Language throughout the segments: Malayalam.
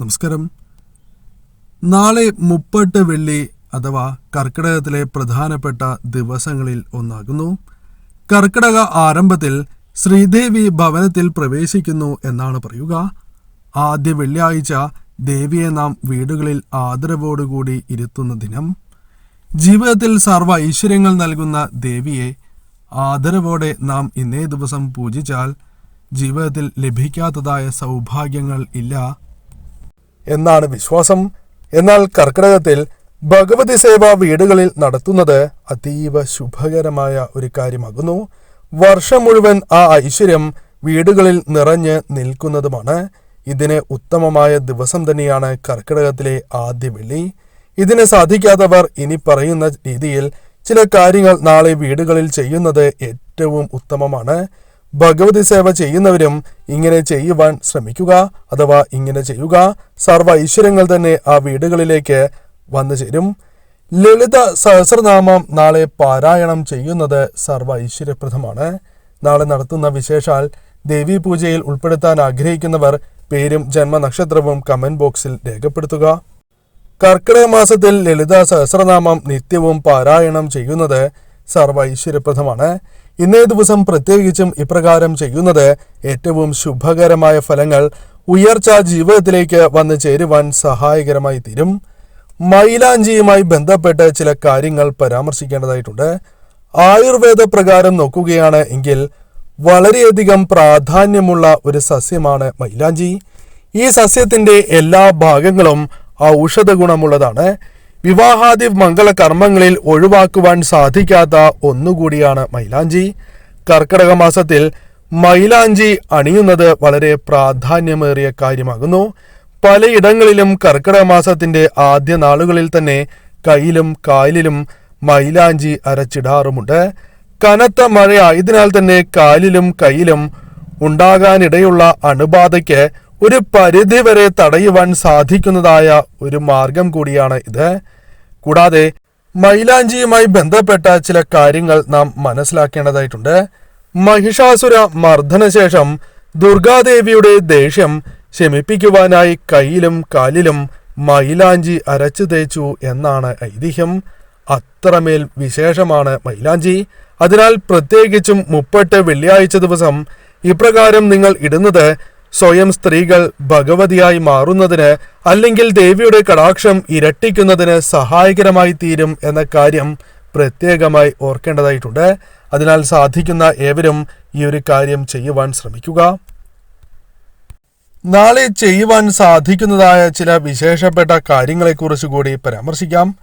നമസ്കാരം. നാളെ മുപ്പട്ട് വെള്ളി അഥവാ കർക്കിടകത്തിലെ പ്രധാനപ്പെട്ട ദിവസങ്ങളിൽ ഒന്നാകുന്നു. കർക്കിടക ആരംഭത്തിൽ ശ്രീദേവി ഭവനത്തിൽ പ്രവേശിക്കുന്നു എന്നാണ് പറയുക. ആദ്യ വെള്ളിയാഴ്ച ദേവിയെ നാം വീടുകളിൽ ആദരവോടുകൂടി ഇരുത്തുന്ന ദിനം. ജീവിതത്തിൽ സർവ ഐശ്വര്യങ്ങൾ നൽകുന്ന ദേവിയെ ആദരവോടെ നാം ഇന്നേ ദിവസം പൂജിച്ചാൽ ജീവിതത്തിൽ ലഭിക്കാത്തതായ സൗഭാഗ്യങ്ങൾ ഇല്ല എന്നാണ് വിശ്വാസം. എന്നാൽ കർക്കിടകത്തിൽ ഭഗവതി സേവ വീടുകളിൽ നടത്തുന്നത് അതീവ ശുഭകരമായ ഒരു കാര്യമാകുന്നു. വർഷം മുഴുവൻ ആ ഐശ്വര്യം വീടുകളിൽ നിറഞ്ഞ് നിൽക്കുന്നതുമാണ്. ഇതിന് ഉത്തമമായ ദിവസം തന്നെയാണ് കർക്കിടകത്തിലെ ആദ്യ വെള്ളി. ഇതിന് സാധിക്കാത്തവർ ഇനി പറയുന്ന രീതിയിൽ ചില കാര്യങ്ങൾ നാളെ വീടുകളിൽ ചെയ്യുന്നത് ഏറ്റവും ഉത്തമമാണ്. ഭഗവതി സേവ ചെയ്യുന്നവരും ഇങ്ങനെ ചെയ്യുവാൻ ശ്രമിക്കുക അഥവാ ഇങ്ങനെ ചെയ്യുക സർവ ഐശ്വര്യങ്ങൾ തന്നെ ആ വീടുകളിലേക്ക് വന്നു ചേരും. ലളിത സഹസ്രനാമം നാളെ പാരായണം ചെയ്യുന്നത് സർവ ഐശ്വര്യപ്രദമാണ്. നാളെ നടത്തുന്ന വിശേഷാൽ ദേവി പൂജയിൽ ഉൾപ്പെടുത്താൻ ആഗ്രഹിക്കുന്നവർ പേരും ജന്മനക്ഷത്രവും കമന്റ് ബോക്സിൽ രേഖപ്പെടുത്തുക. കർക്കിടക മാസത്തിൽ ലളിത സഹസ്രനാമം നിത്യവും പാരായണം ചെയ്യുന്നത് സർവ ഐശ്വര്യപ്രദമാണ്. ഇന്നേ ദിവസം പ്രത്യേകിച്ചും ഇപ്രകാരം ചെയ്യുന്നത് ഏറ്റവും ശുഭകരമായ ഫലങ്ങൾ ഉയർച്ച ജീവിതത്തിലേക്ക് വന്നു ചേരുവാൻ സഹായകരമായി തീരും. മൈലാഞ്ചിയുമായി ബന്ധപ്പെട്ട് ചില കാര്യങ്ങൾ പരാമർശിക്കേണ്ടതായിട്ടുണ്ട്. ആയുർവേദ പ്രകാരം നോക്കുകയാണ് എങ്കിൽ വളരെയധികം പ്രാധാന്യമുള്ള ഒരു സസ്യമാണ് മൈലാഞ്ചി. ഈ സസ്യത്തിന്റെ എല്ലാ ഭാഗങ്ങളും ഔഷധ ഗുണമുള്ളതാണ്. വിവാഹാദി മംഗള കർമ്മങ്ങളിൽ ഒഴിവാക്കുവാൻ സാധിക്കാത്ത ഒന്നുകൂടിയാണ് മൈലാഞ്ചി. കർക്കിടക മാസത്തിൽ മൈലാഞ്ചി അണിയുന്നത് വളരെ പ്രാധാന്യമേറിയ കാര്യമാകുന്നു. പലയിടങ്ങളിലും കർക്കിടക മാസത്തിന്റെ ആദ്യ നാളുകളിൽ തന്നെ കയ്യിലും കാലിലും മൈലാഞ്ചി അരച്ചിടാറുമുണ്ട്. കനത്ത മഴയായതിനാൽ തന്നെ കാലിലും കയ്യിലും ഉണ്ടാകാനിടയുള്ള അണുബാധയ്ക്ക് ഒരു പരിധിവരെ തടയുവാൻ സാധിക്കുന്നതായ ഒരു മാർഗം കൂടിയാണ് ഇത്. കൂടാതെ മൈലാഞ്ചിയുമായി ബന്ധപ്പെട്ട ചില കാര്യങ്ങൾ നാം മനസ്സിലാക്കേണ്ടതായിട്ടുണ്ട്. മഹിഷാസുര മർദ്ദനശേഷം ദുർഗാദേവിയുടെ ദേഷ്യം ശമിപ്പിക്കുവാനായി കയ്യിലും കാലിലും മൈലാഞ്ചി അരച്ചു തേച്ചു എന്നാണ് ഐതിഹ്യം. അത്രമേൽ വിശേഷമാണ് മൈലാഞ്ചി. അതിനാൽ പ്രത്യേകിച്ചും മുപ്പട്ട് വെള്ളിയാഴ്ച ദിവസം ഇപ്രകാരം നിങ്ങൾ ഇടുന്നത് സ്വയം സ്ത്രീകൾ ഭഗവതിയായി മാറുന്നതിന് അല്ലെങ്കിൽ ദേവിയുടെ കടാക്ഷം ഇരട്ടിക്കുന്നതിന് സഹായകരമായി തീരും എന്ന കാര്യം പ്രത്യേകമായി ഓർക്കേണ്ടതായിട്ടുണ്ട്. അതിനാൽ സാധിക്കുന്ന ഏവരും ഈ ഒരു കാര്യം ചെയ്യുവാൻ ശ്രമിക്കുക. നാളെ ചെയ്യുവാൻ സാധിക്കുന്നതായ ചില വിശേഷപ്പെട്ട കാര്യങ്ങളെക്കുറിച്ച് കൂടി പരാമർശിക്കാം.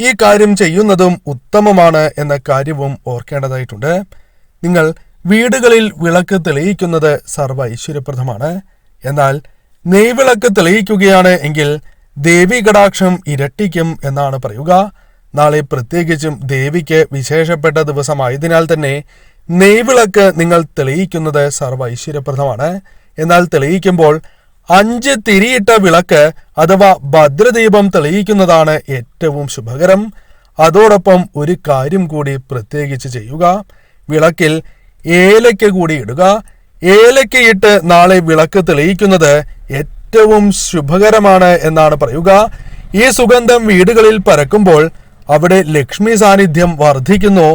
ഈ കാര്യം ചെയ്യുന്നതും ഉത്തമമാണ് എന്ന കാര്യവും ഓർക്കേണ്ടതായിട്ടുണ്ട്. നിങ്ങൾ വീടുകളിൽ വിളക്ക് തെളിയിക്കുന്നത് സർവ ഐശ്വര്യപ്രദമാണ് എന്നാൽ നെയ്വിളക്ക് തെളിയിക്കുകയാണ് എങ്കിൽ ദേവി കടാക്ഷം ഇരട്ടിക്കും എന്നാണ് പറയുക. നാളെ പ്രത്യേകിച്ചും ദേവിക്ക് വിശേഷപ്പെട്ട ദിവസമായതിനാൽ തന്നെ നെയ്വിളക്ക് നിങ്ങൾ തെളിയിക്കുന്നത് സർവ ഐശ്വര്യപ്രദമാണ് എന്നാൽ തെളിയിക്കുമ്പോൾ അഞ്ച് തിരിയിട്ട വിളക്ക് അഥവാ ഭദ്രദീപം തെളിയിക്കുന്നതാണ് ഏറ്റവും ശുഭകരം. അതോടൊപ്പം ഒരു കാര്യം കൂടി പ്രത്യേകിച്ച് ചെയ്യുക. വിളക്കിൽ ഏലയ്ക്ക കൂടി ഇടുക. ഏലയ്ക്ക ഇട്ട് നാളെ വിളക്ക് തെളിയിക്കുന്നത് ഏറ്റവും ശുഭകരമാണ് എന്നാണ് പറയുക. ഈ സുഗന്ധം വീടുകളിൽ പരക്കുമ്പോൾ അവിടെ ലക്ഷ്മി സാന്നിധ്യം വർദ്ധിക്കുന്നു.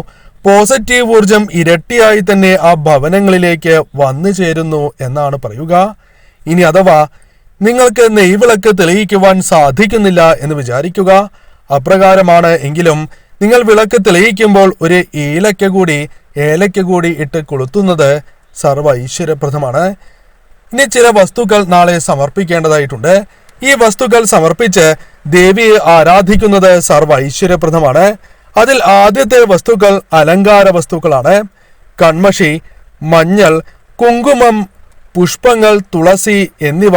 പോസിറ്റീവ് ഊർജം ഇരട്ടിയായി തന്നെ ആ ഭവനങ്ങളിലേക്ക് വന്നു ചേരുന്നു എന്നാണ് പറയുക. ഇനി അഥവാ നിങ്ങൾക്ക് നെയ്വിളക്ക് തെളിയിക്കുവാൻ സാധിക്കുന്നില്ല എന്ന് വിചാരിക്കുക. അപ്രകാരമാണ് എങ്കിലും നിങ്ങൾ വിളക്ക് തെളിയിക്കുമ്പോൾ ഒരു ഏലക്ക കൂടി ഏലക്ക കൂടി ഇട്ട് കൊളുത്തുന്നത് സർവ ഐശ്വര്യപ്രദമാണ് ഇനി ചില വസ്തുക്കൾ നാളെ സമർപ്പിക്കേണ്ടതായിട്ടുണ്ട്. ഈ വസ്തുക്കൾ സമർപ്പിച്ച് ദേവിയെ ആരാധിക്കുന്നത് സർവ ഐശ്വര്യപ്രദമാണ് അതിൽ ആദ്യത്തെ വസ്തുക്കൾ അലങ്കാര വസ്തുക്കളാണ്. കൺമഷി മഞ്ഞൾ കുങ്കുമം പുഷ്പങ്ങൾ തുളസി എന്നിവ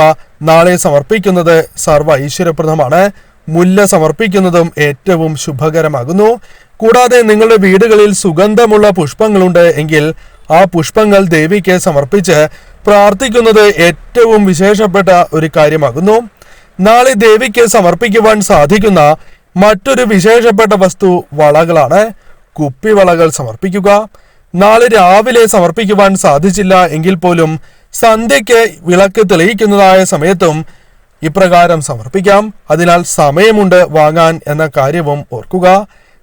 നാളെ സമർപ്പിക്കുന്നത് സർവ ഐശ്വര്യപ്രദമാണ് മുല്ല സമർപ്പിക്കുന്നതും ഏറ്റവും ശുഭകരമാകുന്നു. കൂടാതെ നിങ്ങളുടെ വീടുകളിൽ സുഗന്ധമുള്ള പുഷ്പങ്ങളുണ്ട് എങ്കിൽ ആ പുഷ്പങ്ങൾ ദേവിക്ക് സമർപ്പിച്ച് പ്രാർത്ഥിക്കുന്നത് ഏറ്റവും വിശേഷപ്പെട്ട ഒരു കാര്യമാകുന്നു. നാളെ ദേവിക്ക് സമർപ്പിക്കുവാൻ സാധിക്കുന്ന മറ്റൊരു വിശേഷപ്പെട്ട വസ്തു വളകളാണ്. കുപ്പിവളകൾ സമർപ്പിക്കുക. നാളെ രാവിലെ സമർപ്പിക്കുവാൻ സാധിച്ചില്ല എങ്കിൽ പോലും സന്ധ്യയ്ക്ക് വിളക്ക് തെളിയിക്കുന്നതായ സമയത്തും ഇപ്രകാരം സമർപ്പിക്കാം. അതിനാൽ സമയമുണ്ട് വാങ്ങാൻ എന്ന കാര്യവും ഓർക്കുക.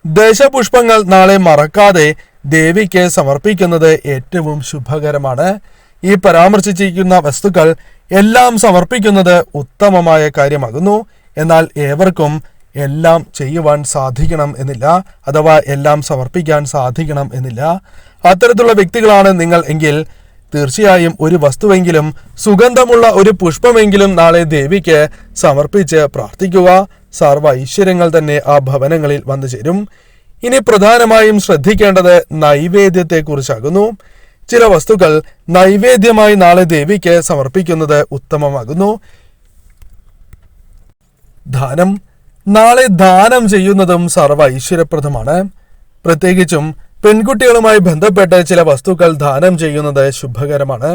ദശപുഷ്പങ്ങൾ നാളെ മറക്കാതെ ദേവിക്ക് സമർപ്പിക്കുന്നത് ഏറ്റവും ശുഭകരമാണ്. ഈ പരാമർശിച്ചിരിക്കുന്ന വസ്തുക്കൾ എല്ലാം സമർപ്പിക്കുന്നത് ഉത്തമമായ കാര്യമാകുന്നു. എന്നാൽ ഏവർക്കും എല്ലാം ചെയ്യുവാൻ സാധിക്കണം എന്നില്ല അഥവാ എല്ലാം സമർപ്പിക്കാൻ സാധിക്കണം എന്നില്ല. അത്തരത്തിലുള്ള വ്യക്തികളാണ് നിങ്ങൾ എങ്കിൽ തീർച്ചയായും ഒരു വസ്തുവെങ്കിലും സുഗന്ധമുള്ള ഒരു പുഷ്പമെങ്കിലും നാളെ ദേവിക്ക് സമർപ്പിച്ച് പ്രാർത്ഥിക്കുക. സർവ ഐശ്വര്യങ്ങൾ തന്നെ ആ ഭവനങ്ങളിൽ വന്നു ചേരും. ഇനി പ്രധാനമായും ശ്രദ്ധിക്കേണ്ടത് നൈവേദ്യത്തെക്കുറിച്ചാകുന്നു. ചില വസ്തുക്കൾ നൈവേദ്യമായി നാളെ ദേവിക്ക് സമർപ്പിക്കുന്നത് ഉത്തമമാകുന്നു. ദാനം. നാളെ ദാനം ചെയ്യുന്നതും സർവ ഐശ്വര്യപ്രദമാണ് പ്രത്യേകിച്ചും പെൺകുട്ടികളുമായി ബന്ധപ്പെട്ട് ചില വസ്തുക്കൾ ദാനം ചെയ്യുന്നത് ശുഭകരമാണ്.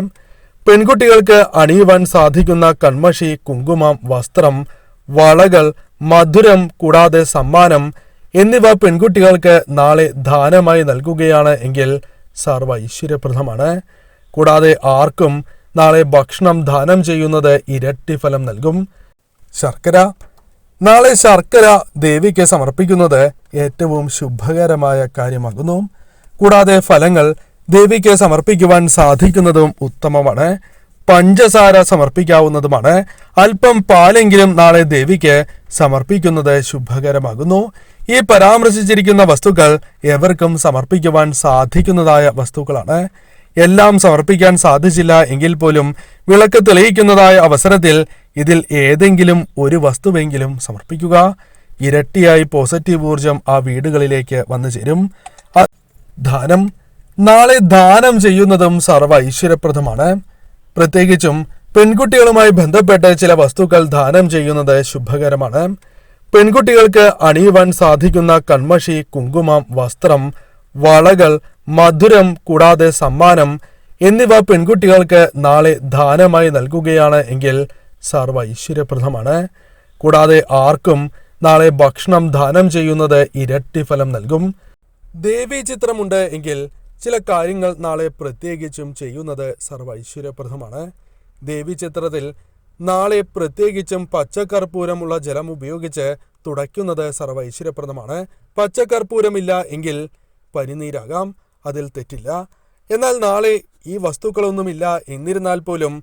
പെൺകുട്ടികൾക്ക് അണിയുവാൻ സാധിക്കുന്ന കൺമഷി കുങ്കുമം വസ്ത്രം വളകൾ മധുരം കൂടാതെ സമ്മാനം എന്നിവ പെൺകുട്ടികൾക്ക് നാളെ ദാനമായി നൽകുകയാണ് എങ്കിൽ സർവ ഐശ്വര്യപ്രദമാണ് കൂടാതെ ആർക്കും നാളെ ഭക്ഷണം ദാനം ചെയ്യുന്നത് ഇരട്ടി ഫലം നൽകും. ശർക്കര നാളെ ശർക്കര ദേവിക്ക് സമർപ്പിക്കുന്നത് ഏറ്റവും ശുഭകരമായ കാര്യമാകുന്നു. കൂടാതെ ഫലങ്ങൾ ദേവിക്ക് സമർപ്പിക്കുവാൻ സാധിക്കുന്നതും ഉത്തമമാണ്. പഞ്ചസാര സമർപ്പിക്കാവുന്നതുമാണ്. അല്പം പാലെങ്കിലും നാളെ ദേവിക്ക് സമർപ്പിക്കുന്നത് ശുഭകരമാകുന്നു. ഈ പരാമർശിച്ചിരിക്കുന്ന വസ്തുക്കൾ എവർക്കും സമർപ്പിക്കുവാൻ സാധിക്കുന്നതായ വസ്തുക്കളാണ്. എല്ലാം സമർപ്പിക്കാൻ സാധിച്ചില്ല എങ്കിൽ പോലും വിളക്ക് തെളിയിക്കുന്നതായ അവസരത്തിൽ ഇതിൽ ഏതെങ്കിലും ഒരു വസ്തുവെങ്കിലും സമർപ്പിക്കുക. ഇരട്ടിയായി പോസിറ്റീവ് ഊർജം ആ വീടുകളിലേക്ക് വന്നു ചേരും. ദാനം. നാളെ ദാനം ചെയ്യുന്നതും സർവ ഐശ്വര്യപ്രദമാണ്. പ്രത്യേകിച്ചും പെൺകുട്ടികളുമായി ബന്ധപ്പെട്ട് ചില വസ്തുക്കൾ ദാനം ചെയ്യുന്നത് ശുഭകരമാണ്. പെൺകുട്ടികൾക്ക് അണിയുവാൻ സാധിക്കുന്ന കൺമഷി കുങ്കുമം വസ്ത്രം വളകൾ മധുരം കൂടാതെ സമ്മാനം എന്നിവ പെൺകുട്ടികൾക്ക് നാളെ ദാനമായി നൽകുകയാണ് എങ്കിൽ സർവ ഐശ്വര്യപ്രദമാണ് കൂടാതെ ആർക്കും നാളെ ഭക്ഷണം ദാനം ചെയ്യുന്നത് ഇരട്ടി ഫലം നൽകും. ദേവീ ചിത്രമുണ്ട് എങ്കിൽ ചില കാര്യങ്ങൾ നാളെ പ്രത്യേകിച്ചും ചെയ്യുന്നത് സർവ ഐശ്വര്യപ്രദമാണ് ദേവീ ചിത്രത്തിൽ നാളെ പ്രത്യേകിച്ചും പച്ചക്കർപ്പൂരമുള്ള ജലം ഉപയോഗിച്ച് തുടയ്ക്കുന്നത് സർവ ഐശ്വര്യപ്രദമാണ് പച്ചക്കർപ്പൂരമില്ല എങ്കിൽ പനിനീരാകാം അതിൽ തെറ്റില്ല. എന്നാൽ നാളെ ഈ വസ്തുക്കളൊന്നുമില്ല. എന്നിരുന്നാൽ പോലും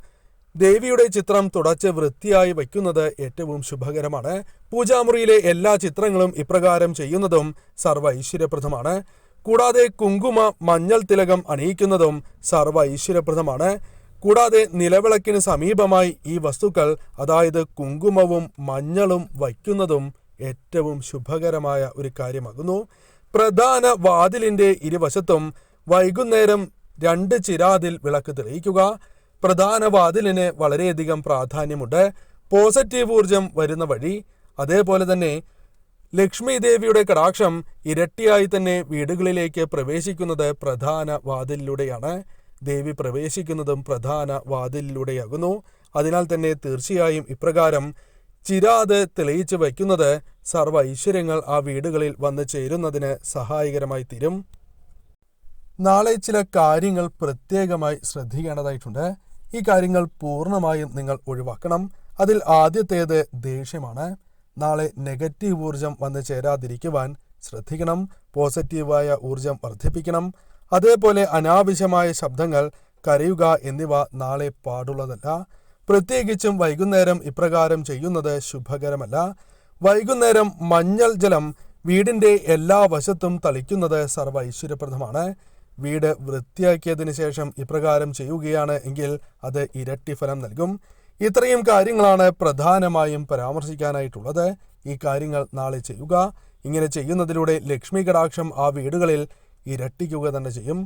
ദേവിയുടെ ചിത്രം തുടച്ച് വൃത്തിയായി വയ്ക്കുന്നത് ഏറ്റവും ശുഭകരമാണ്. പൂജാമുറിയിലെ എല്ലാ ചിത്രങ്ങളും ഇപ്രകാരം ചെയ്യുന്നതും സർവ ഐശ്വര്യപ്രദമാണ്. കൂടാതെ കുങ്കുമ മഞ്ഞൾ തിലകം അണിയിക്കുന്നതും സർവ ഐശ്വര്യപ്രദമാണ്. കൂടാതെ നിലവിളക്കിന് സമീപമായി ഈ വസ്തുക്കൾ അതായത് കുങ്കുമവും മഞ്ഞളും വയ്ക്കുന്നതും ഏറ്റവും ശുഭകരമായ ഒരു കാര്യമാകുന്നു. പ്രധാന വാതിലിന്റെ ഇരുവശത്തും വൈകുന്നേരം രണ്ട് ചിരാതിൽ വിളക്ക് തെളിയിക്കുക. പ്രധാന വാതിലിന് വളരെയധികം പ്രാധാന്യമുണ്ട്. പോസിറ്റീവ് ഊർജം വരുന്ന വഴി. അതേപോലെ തന്നെ ലക്ഷ്മി ദേവിയുടെ കടാക്ഷം ഇരട്ടിയായി തന്നെ വീടുകളിലേക്ക് പ്രവേശിക്കുന്നത് പ്രധാന വാതിലിലൂടെയാണ് ദേവി പ്രവേശിക്കുന്നതും പ്രധാന വാതിലിലൂടെയാകുന്നു അതിനാൽ തന്നെ തീർച്ചയായും ഇപ്രകാരം ചിരാത് തെളിയിച്ചു വയ്ക്കുന്നത് സർവ ഐശ്വര്യങ്ങൾ ആ വീടുകളിൽ വന്നു ചേരുന്നതിന് സഹായകരമായി തീരും നാളെ ചില കാര്യങ്ങൾ പ്രത്യേകമായി ശ്രദ്ധിക്കേണ്ടതായിട്ടുണ്ട്. ഈ കാര്യങ്ങൾ പൂർണമായും നിങ്ങൾ ഒഴിവാക്കണം. അതിൽ ആദ്യത്തേത് ദേഷ്യമാണ്. നാളെ നെഗറ്റീവ് ഊർജം വന്നു ചേരാതിരിക്കുവാൻ ശ്രദ്ധിക്കണം. പോസിറ്റീവായ ഊർജം വർദ്ധിപ്പിക്കണം. അതേപോലെ അനാവശ്യമായ ശബ്ദങ്ങൾ കരയുക എന്നിവ നാളെ പാടുള്ളതല്ല. പ്രത്യേകിച്ചും വൈകുന്നേരം ഇപ്രകാരം ചെയ്യുന്നത് ശുഭകരമല്ല. വൈകുന്നേരം മഞ്ഞൾ ജലം വീടിന്റെ എല്ലാ വശത്തും തളിക്കുന്നത് സർവ ഐശ്വര്യപ്രദമാണ് വീട് വൃത്തിയാക്കിയതിനു ശേഷം ഇപ്രകാരം ചെയ്യുകയാണ് എങ്കിൽ അത് ഇരട്ടി ഫലം നൽകും. ഇത്രയും കാര്യങ്ങളാണ് പ്രധാനമായും പരാമർശിക്കാനായിട്ടുള്ളത്. ഈ കാര്യങ്ങൾ നാളെ ചെയ്യുക. ഇങ്ങനെ ചെയ്യുന്നതിലൂടെ ലക്ഷ്മി കടാക്ഷം ആ വീടുകളിൽ ഇരട്ടിക്കുക തന്നെ ചെയ്യും.